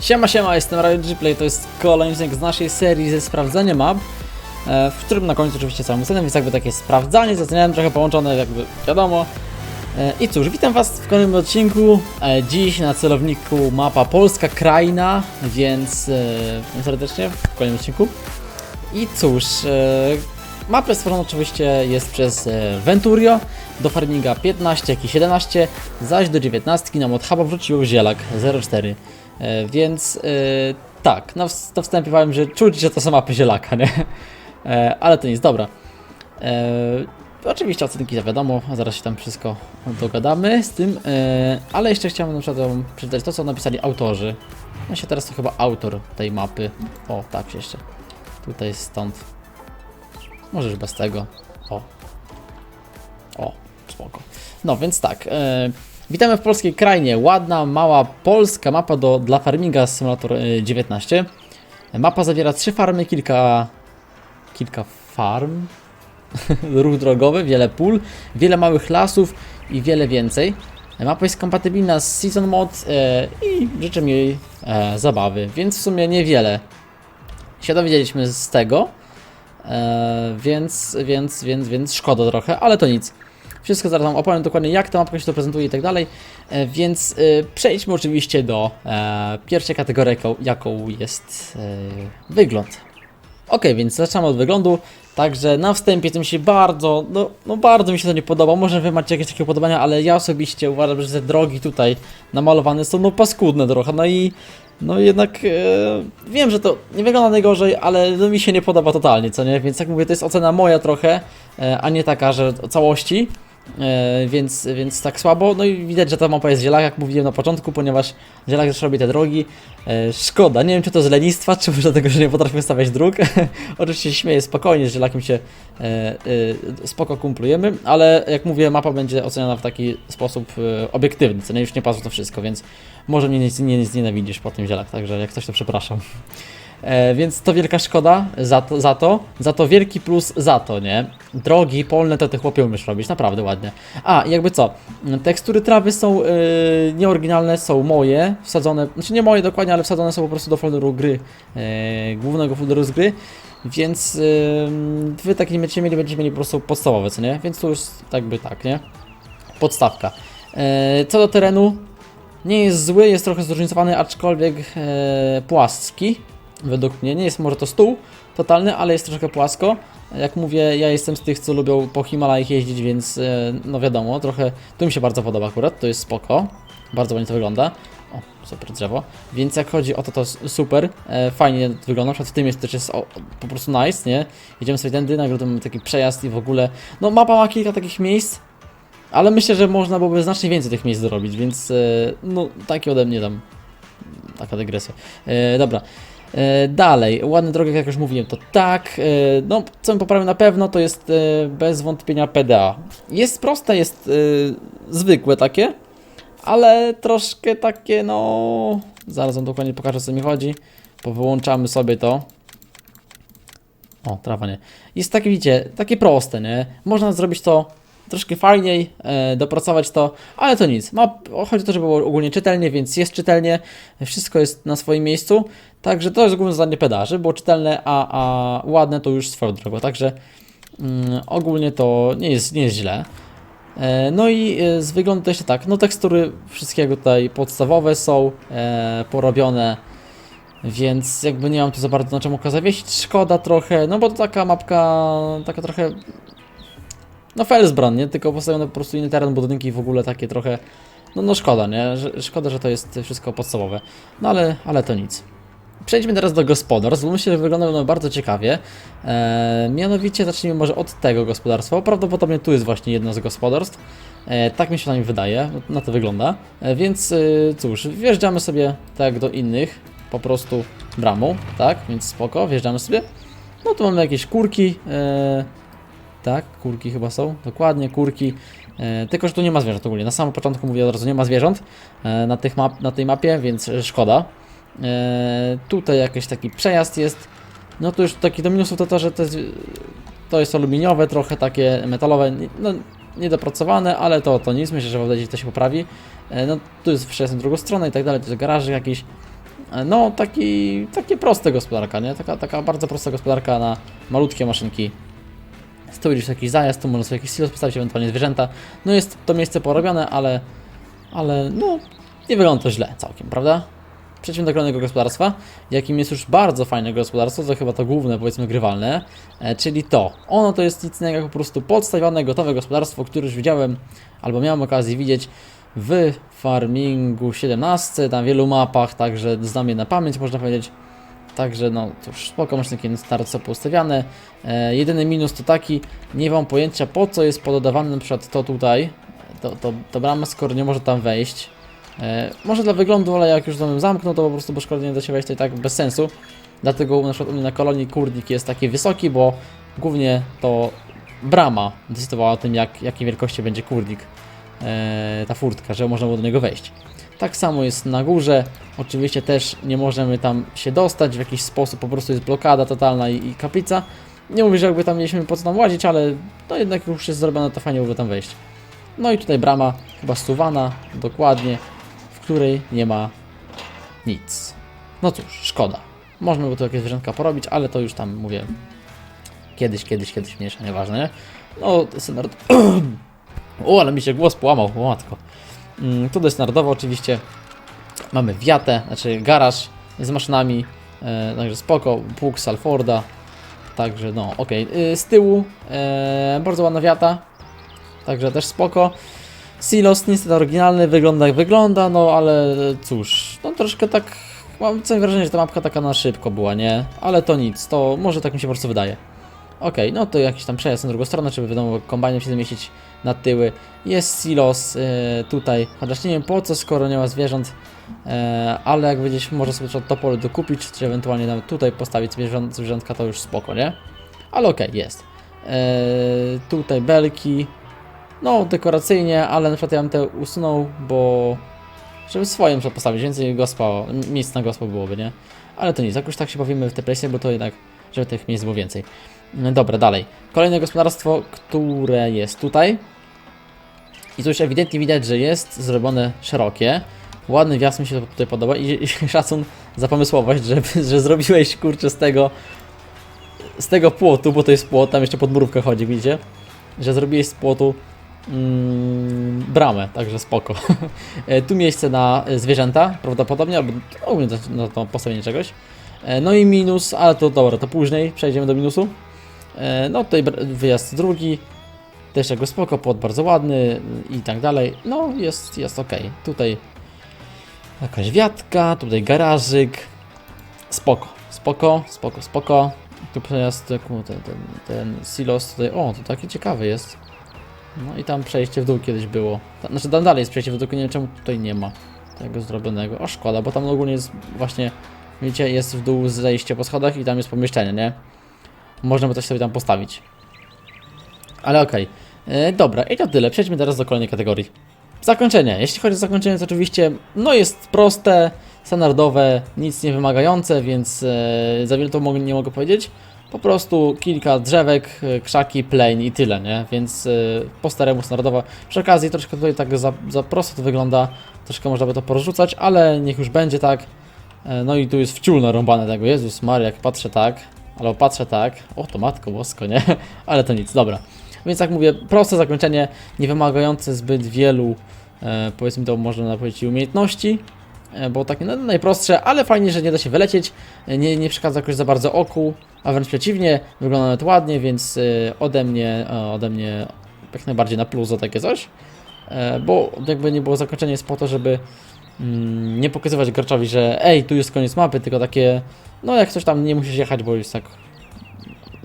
Siema, siema, jestem Radio Gplay, to jest kolejny odcinek z naszej serii ze sprawdzania map, e, w którym na końcu oczywiście całą scenę, więc jakby takie sprawdzanie, zastanawiałem trochę połączone, jakby wiadomo. E, I cóż, witam was w kolejnym odcinku, e, dziś na celowniku mapa Polska Kraina, więc serdecznie w kolejnym odcinku. I cóż, mapę stworzoną oczywiście jest przez Venturio, do farminga 15, jak i 17, zaś do 19 na modhuba wrzucił Zielak 04. E, więc e, tak, ws- na wstępie powiem, że czuć, że to są mapy Zielaka, nie? E, ale to nic, dobra. Oczywiście ocenki za wiadomo, zaraz się tam wszystko dogadamy z tym, ale jeszcze chciałem na przykład przeczytać to, co napisali autorzy. No się teraz to chyba autor tej mapy. O, tak jeszcze. Tutaj jest stąd. Możesz bez tego. O. O, spoko. No więc tak. Witamy w polskiej krainie. Ładna, mała polska mapa do, dla farminga Simulator e, 19. Mapa zawiera trzy farmy, kilka. kilka farm. Ruch drogowy, wiele pól, wiele małych lasów i wiele więcej. Mapa jest kompatybilna z Season Mod e, i życzę jej e, zabawy, więc w sumie niewiele się dowiedzieliśmy z tego. E, więc, więc, więc, więc szkoda trochę, ale to nic. Wszystko zaraz Wam opowiem dokładnie, jak ta mapka się to prezentuje i tak dalej. E, Więc e, przejdźmy oczywiście do e, pierwszej kategorii, jaką, jest e, wygląd. Ok, więc zaczynamy od wyglądu. Także na wstępie tym się bardzo, no, no bardzo mi się to nie podoba. Może wy macie jakieś takie upodobania, ale ja osobiście uważam, że te drogi tutaj namalowane są no paskudne trochę. No i no jednak e, wiem, że to nie wygląda najgorzej, ale no, mi się nie podoba totalnie, co nie? Więc jak mówię, to jest ocena moja trochę, e, a nie taka, że całości. E, więc, więc tak słabo. No i widać, że ta mapa jest zielaka, jak mówiłem na początku, ponieważ zielak też robi te drogi. E, szkoda, nie wiem czy to z lenistwa, czy może dlatego, że nie potrafimy stawiać dróg. Oczywiście się śmieję spokojnie, z zielakiem się e, spoko kumplujemy, ale jak mówię, mapa będzie oceniana w taki sposób obiektywny, co nie już nie patrzę to wszystko, więc może mnie nie, nie znienawidzisz po tym zielak, także jak coś to przepraszam. E, więc to wielka szkoda za to, za to, za to wielki plus za to, nie? Drogi polne to te chłopie umiesz robić, naprawdę ładnie. A, jakby co, tekstury trawy są yy, nieoryginalne, są moje, wsadzone, znaczy nie moje dokładnie, ale wsadzone są po prostu do folderu gry, yy, głównego folderu z gry, więc yy, wy takie nie będziecie mieli, będziecie mieli po prostu podstawowe, co nie? Więc to już tak by tak, nie? Podstawka. Yy, co do terenu, nie jest zły, jest trochę zróżnicowany, aczkolwiek e, płaski. Według mnie nie jest może to stół totalny, ale jest troszkę płasko. Jak mówię, ja jestem z tych, co lubią po Himalajach jeździć, więc e, no wiadomo, trochę to mi się bardzo podoba akurat, to jest spoko. Bardzo ładnie to wygląda. O, super drzewo. Więc jak chodzi o to, to super. E, fajnie to wygląda. Na przykład w tym jest też jest o, po prostu nice, nie? Idziemy sobie tędy, nagle tu mamy taki przejazd i w ogóle. No mapa ma kilka takich miejsc, ale myślę, że można byłoby znacznie więcej tych miejsc zrobić, więc e, no takie ode mnie tam taka dygresja. E, dobra. E, dalej, ładne drogi, jak już mówiłem, to tak. E, no, co bym poprawił na pewno, to jest e, bez wątpienia PDA. Jest proste, jest zwykłe takie, ale troszkę takie, no. Zaraz wam dokładnie pokażę, o co mi chodzi. Powyłączamy sobie to. O, trawa nie. Jest takie, widzicie, takie proste, nie? Można zrobić to troszkę fajniej, e, dopracować to, ale to nic. Ma, chodzi o to, żeby było ogólnie czytelnie, więc jest czytelnie, wszystko jest na swoim miejscu, także to jest ogólnie zadanie peda, żeby było czytelne, a, a ładne to już swoją drogą, także mm, ogólnie to nie jest, nie jest źle. E, No i e, z wyglądu to jeszcze tak, no tekstury wszystkiego tutaj podstawowe są e, porobione, więc jakby nie mam tu za bardzo na czym oka zawiesić, szkoda trochę, no bo to taka mapka, taka trochę, no Felsbrand, nie, tylko postawione po prostu inny teren, budynki w ogóle takie trochę, no, no szkoda, nie, szkoda, że to jest wszystko podstawowe, no ale, ale to nic. Przejdźmy teraz do gospodarstw, bo myślę, że wyglądają one bardzo ciekawie. E, mianowicie zacznijmy może od tego gospodarstwa. Prawdopodobnie tu jest właśnie jedno z gospodarstw. E, tak mi się na nim wydaje, na to wygląda. E, więc e, cóż, wjeżdżamy sobie tak do innych, po prostu bramą, tak? Więc spoko, wjeżdżamy sobie. No tu mamy jakieś kurki. Tak, kurki chyba są, dokładnie, kurki. E, tylko, że tu nie ma zwierząt ogólnie. Na samym początku mówię od razu, nie ma zwierząt e, na, tych map, na tej mapie, więc e, szkoda. E, tutaj jakiś taki przejazd jest. No to już taki do minusów to to, że to jest, aluminiowe, trochę takie metalowe, no niedopracowane, ale to, to nic, myślę, że w update'cie to się poprawi. E, no tu jest przejazd na drugą stronę i tak dalej, to jest garażyk jakiś. E, No, taki, takie proste gospodarka, nie? Taka, taka bardzo prosta gospodarka na malutkie maszynki. Tu widzisz jakiś zajazd, tu można sobie jakiś silos postawić, ewentualnie zwierzęta. No jest to miejsce porobione, ale, ale no, nie wygląda to źle całkiem, prawda? Przejdźmy do kolejnego gospodarstwa, jakim jest już bardzo fajne gospodarstwo, to chyba to główne, powiedzmy, grywalne, e, czyli to. Ono to jest nic innego jak po prostu podstawione, gotowe gospodarstwo, które już widziałem, albo miałem okazję widzieć w Farmingu 17, na wielu mapach, także znam je na pamięć, można powiedzieć. Także no, cóż, spoko, maszynki na start są poustawiane. E, jedyny minus to taki, nie mam pojęcia po co jest pododawane na przykład to tutaj, to, to, to brama, skoro nie może tam wejść. E, może dla wyglądu, ale jak już dom zamknął, to po prostu bo szkoda nie da się wejść, i tak bez sensu. Dlatego na przykład u mnie na kolonii kurnik jest taki wysoki, bo głównie to brama decydowała o tym, jak, jakiej wielkości będzie kurnik, e, ta furtka, żeby można było do niego wejść. Tak samo jest na górze, oczywiście też nie możemy tam się dostać w jakiś sposób, po prostu jest blokada totalna i, i kaplica. Nie mówię, że jakby tam mieliśmy po co tam łazić, ale no jednak już jest zrobione, to fajnie byłoby tam wejść. No i tutaj brama, chyba stuwana, dokładnie, w której nie ma nic. No cóż, szkoda. Można by tu jakieś zwierzętka porobić, ale to już tam mówię kiedyś, kiedyś, kiedyś mniejsza, nieważne, nie? No, to jest nard... O, ale mi się głos połamał, o matko. Mm, tu jest narodowo oczywiście. Mamy wiatę, znaczy garaż z maszynami, e, także spoko, pług Salforda. Także no. Y, Z tyłu e, bardzo ładna wiata, także też spoko. Silos niestety oryginalny, wygląda jak wygląda, no ale cóż, no troszkę tak, mam wrażenie, że ta mapka taka na szybko była, nie? Ale to nic, to może tak mi się po prostu wydaje. Okej, no to jakiś tam przejazd na drugą stronę, żeby wiadomo kombajnem się zamieścić na tyły. Jest silos e, tutaj, chociaż nie wiem po co, skoro nie ma zwierząt, e, ale jak gdzieś może sobie to pole dokupić, czy ewentualnie nawet tutaj postawić zwierząt, zwierzątka, to już spoko, nie? Ale okej, jest. E, tutaj belki, no dekoracyjnie, ale na przykład ja bym te usunął, bo żeby swoje muszę postawić, więcej gospa, miejsc na gospa byłoby, nie? Ale to nic, jakoś tak się bawimy w te bo to jednak, żeby tych miejsc było więcej. No Dobra, dalej. Kolejne gospodarstwo, które jest tutaj. I tu już ewidentnie widać, że jest zrobione szerokie. Ładny wjazd mi się tutaj podoba i, i szacun za pomysłowość, że, że zrobiłeś kurczę z tego z tego płotu, bo to jest płot, tam jeszcze podmurówka chodzi, widzicie? Że zrobiłeś z płotu mm, bramę, także spoko. E, tu miejsce na zwierzęta, prawdopodobnie, albo ogólnie na, na to postawienie czegoś. E, No i minus, ale to dobra, to później przejdziemy do minusu. E, No tutaj wyjazd drugi, też jakby spoko, płot bardzo ładny i tak dalej. No jest, jest ok. Tutaj jakaś wiatka, tutaj garażyk. Spoko, spoko, spoko, spoko. Tu przejazd, ten, ten, ten silos tutaj, o, to taki ciekawy jest. No i tam przejście w dół kiedyś było. Znaczy tam dalej jest przejście w dół, nie wiem czemu tutaj nie ma tego zrobionego. O szkoda, bo tam ogólnie jest właśnie, widzicie, jest w dół zejście po schodach i tam jest pomieszczenie, nie? Można by coś sobie tam postawić. Ale okej. E, Dobra, i to tyle. Przejdźmy teraz do kolejnej kategorii. Zakończenie. Jeśli chodzi o zakończenie, to oczywiście no jest proste, standardowe, nic nie wymagające, więc e, za wiele to nie mogę powiedzieć. Po prostu kilka drzewek, e, krzaki, plain i tyle, nie? Więc e, po staremu standardowo. Przy okazji troszkę tutaj tak za, za prosto to wygląda, troszkę można by to porzucać, ale niech już będzie tak. E, no i tu jest wciół narąbane tego. Jezus Maria, jak patrzę tak, albo patrzę tak. O, to matko bosko, nie? ale to nic, dobra. Więc jak mówię, proste zakończenie, nie wymagające zbyt wielu, e, powiedzmy to można powiedzieć, umiejętności, e, bo takie no, najprostsze, ale fajnie, że nie da się wylecieć, e, nie, nie przeszkadza jakoś za bardzo oku, a wręcz przeciwnie, wygląda nawet ładnie, więc e, ode mnie, e, ode mnie jak najbardziej na plus za takie coś, e, bo jakby nie było zakończenie jest po to, żeby mm, nie pokazywać graczowi, że ej, tu jest koniec mapy, tylko takie, no jak coś tam nie musisz jechać, bo jest tak,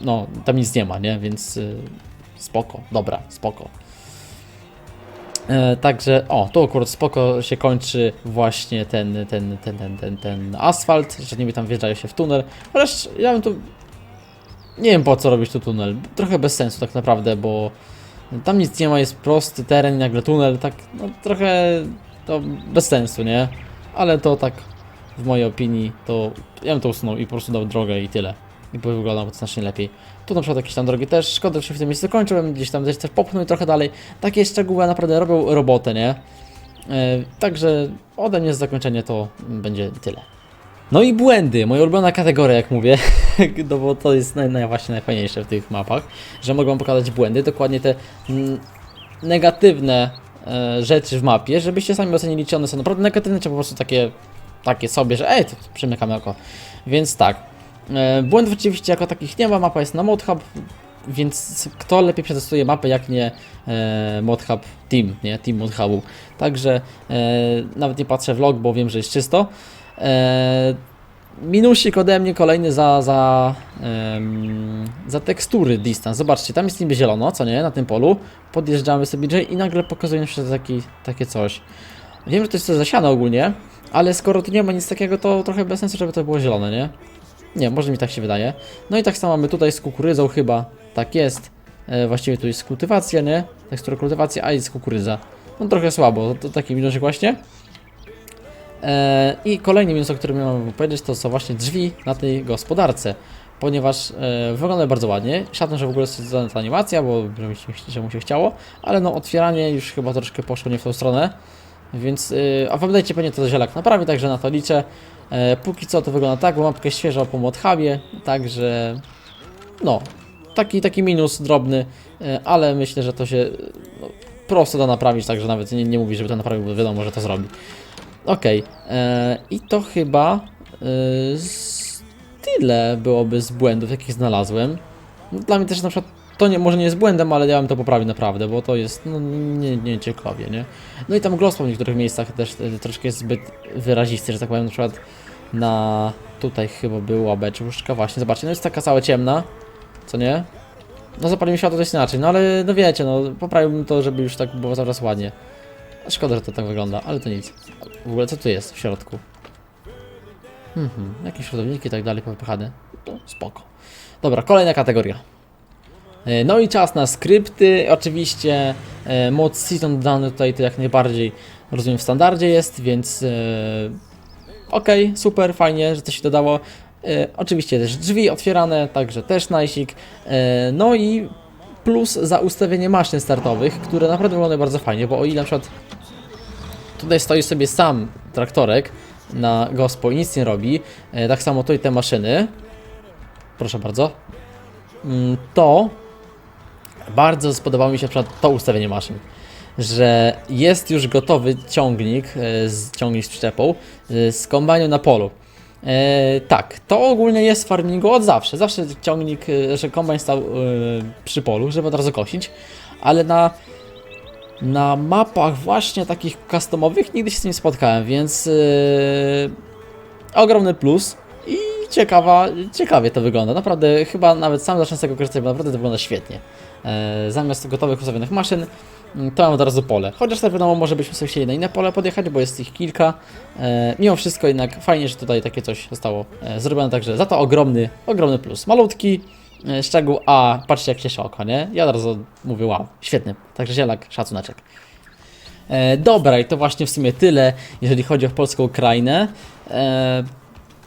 no tam nic nie ma, nie, więc y, spoko, dobra, spoko. E, także, o, tu akurat spoko się kończy właśnie ten, ten, ten, ten, ten, ten asfalt, że niby tam wjeżdżają się w tunel, chociaż ja bym tu, nie wiem po co robić tu tunel, trochę bez sensu tak naprawdę, bo tam nic nie ma, jest prosty teren, nagle tunel, tak, no trochę to bez sensu, nie? Ale to tak, w mojej opinii, to ja bym to usunął i po prostu dał drogę i tyle. I by wyglądało to znacznie lepiej. Tu na przykład jakieś tam drogi też, szkoda, że w tym miejscu kończyłem, gdzieś tam też też popchnął i trochę dalej. Takie szczegóły naprawdę robią robotę, nie? E, także ode mnie zakończenie to będzie tyle. No i błędy, moja ulubiona kategoria, jak mówię, no bo to jest naj, naj, właśnie najfajniejsze w tych mapach, że mogę wam pokazać błędy, dokładnie te mm, negatywne e, rzeczy w mapie, żebyście sami ocenili, czy one są naprawdę negatywne, czy po prostu takie, takie sobie, że ej, to, to przymykamy oko. Więc tak, e, błędów oczywiście jako takich nie ma, mapa jest na ModHub, więc kto lepiej przetestuje mapę, jak nie e, ModHub Team, nie? Team ModHubu. Także e, nawet nie patrzę w log, bo wiem, że jest czysto. E, minusik ode mnie kolejny za, za, za tekstury distance. Zobaczcie, tam jest niby zielono, co nie, na tym polu. Podjeżdżamy sobie bliżej i nagle pokazuje nam się taki, takie coś. Wiem, że to jest coś zasiane ogólnie, ale skoro tu nie ma nic takiego, to trochę bez sensu, żeby to było zielone, nie? Nie, może mi tak się wydaje. No i tak samo mamy tutaj z kukurydzą chyba, tak jest. E, właściwie tu jest kultywacja, nie? Tekstura kultywacji, a jest kukurydza. No trochę słabo, to taki minusik właśnie. E, I kolejny minus, o którym ja mam powiedzieć, to są właśnie drzwi na tej gospodarce. Ponieważ e, wyglądają bardzo ładnie. Szacun, że w ogóle jest ta animacja, bo że się, że mu się chciało, ale no otwieranie już chyba troszkę poszło nie w tą stronę. Więc, y, a update'cie pewnie to zielak naprawi, także na to liczę. E, póki co to wygląda tak, bo mapka jest świeża po modhubie, także no, taki, taki minus drobny, e, ale myślę, że to się no, prosto da naprawić, także nawet nie, nie mówi, żeby to naprawił, bo wiadomo, że to zrobi. Okej, e, i to chyba tyle byłoby z błędów, jakich znalazłem. Dla mnie też na przykład to nie, może nie jest błędem, ale ja bym to poprawił naprawdę, bo to jest no, nie, nie ciekawie, nie? No i tam glossop w niektórych miejscach też e, troszkę jest zbyt wyrazisty, że tak powiem, na przykład na tutaj chyba była beczuszka, właśnie, zobaczcie, no jest taka cała ciemna, co nie? No zapalimy światło to jest inaczej, no ale no wiecie, no poprawiłbym to, żeby już tak było czas ładnie. Szkoda, że to tak wygląda, ale to nic. W ogóle co tu jest w środku? Mhm, jakieś środowniki i tak dalej powypychane. To spoko. Dobra, kolejna kategoria. E, No i czas na skrypty. Oczywiście e, mod season dany tutaj to jak najbardziej rozumiem w standardzie jest, więc e, okej, super, fajnie, że to się dodało. Oczywiście też drzwi otwierane, także też najsik. No i plus za ustawienie maszyn startowych, które naprawdę wyglądają bardzo fajnie, bo o ile na przykład tutaj stoi sobie sam traktorek na gospo i nic nie robi, tak samo tutaj te maszyny, proszę bardzo, mm, to bardzo spodobało mi się to ustawienie maszyn, że jest już gotowy ciągnik, e, z, ciągnik z przyczepą e, z kombajnu na polu. E, tak, to ogólnie jest w farmingu od zawsze. Zawsze ciągnik, e, że kombajn stał e, przy polu, żeby od razu kosić, ale na, na mapach właśnie takich customowych nigdy się z tym nie spotkałem, więc ogromny plus i ciekawa, ciekawie to wygląda. Naprawdę chyba nawet sam zacznę z tego korzystać, bo naprawdę to wygląda świetnie. E, zamiast gotowych ustawionych maszyn, mm, to mam od razu pole. Chociaż tak wiadomo, może byśmy sobie chcieli na inne pole podjechać, bo jest ich kilka. E, mimo wszystko jednak fajnie, że tutaj takie coś zostało e, zrobione, także za to ogromny, ogromny plus. Malutki szczegół, a patrzcie jak się oko, nie? Ja od razu mówię wow, świetny. Także zielak, szacuneczek. E, dobra, i to właśnie w sumie tyle, jeżeli chodzi o polską Ukrainę.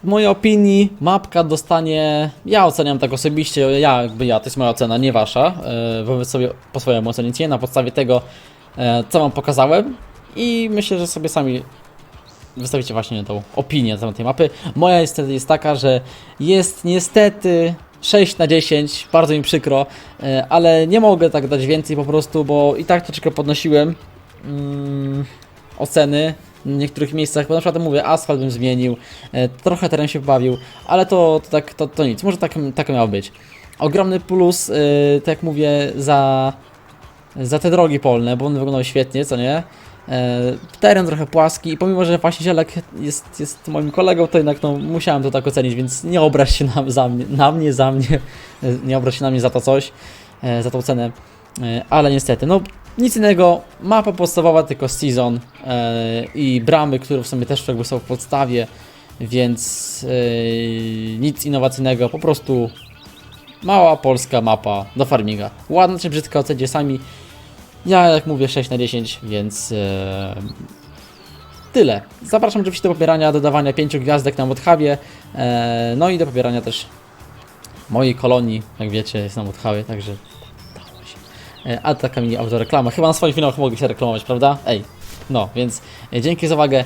W mojej opinii mapka dostanie, ja oceniam tak osobiście, ja jakby ja, to jest moja ocena, nie wasza, e, wobec sobie po swojemu ocenicie na podstawie tego, e, co wam pokazałem. I myślę, że sobie sami wystawicie właśnie tą opinię na temat tej mapy. Moja niestety jest taka, że jest niestety 6 na 10, bardzo mi przykro, e, ale nie mogę tak dać więcej po prostu, bo i tak troszeczkę podnosiłem mm, oceny w niektórych miejscach, bo na przykład mówię, asfalt bym zmienił, e, trochę teren się pobawił, ale to, to tak, to, to nic, może tak, tak miało być. Ogromny plus, e, tak jak mówię, za, za te drogi polne, bo one wyglądały świetnie, co nie? E, teren trochę płaski i pomimo, że właśnie Zielek jest, jest moim kolegą, to jednak no, musiałem to tak ocenić, więc nie obraź się na, za mnie, na mnie, za mnie, nie obraź się na mnie za to coś, za tą cenę, ale niestety, no nic innego, mapa podstawowa tylko season e, i bramy, które w sumie też jakby są w podstawie, więc e, nic innowacyjnego, po prostu mała polska mapa do farminga. Ładna czy brzydka ocencie sami. Ja jak mówię 6 na 10, więc e, tyle. Zapraszam oczywiście do pobierania, dodawania 5 gwiazdek na Modhubie, e, no i do pobierania też mojej kolonii, jak wiecie, jest na Modhubie, także. E, A taka mini autoreklama. Chyba na swoich filmach mogę się reklamować, prawda? Ej, no, więc e, dzięki za uwagę.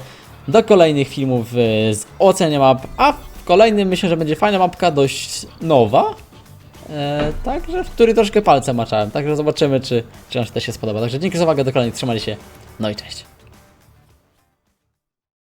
do kolejnych filmów e, z oceny map, a w kolejnym myślę, że będzie fajna mapka, dość nowa, e, także w której troszkę palce maczałem, także zobaczymy, czy, czy nam się też się spodoba. Także dzięki za uwagę, do kolejnych, trzymali się, no i cześć.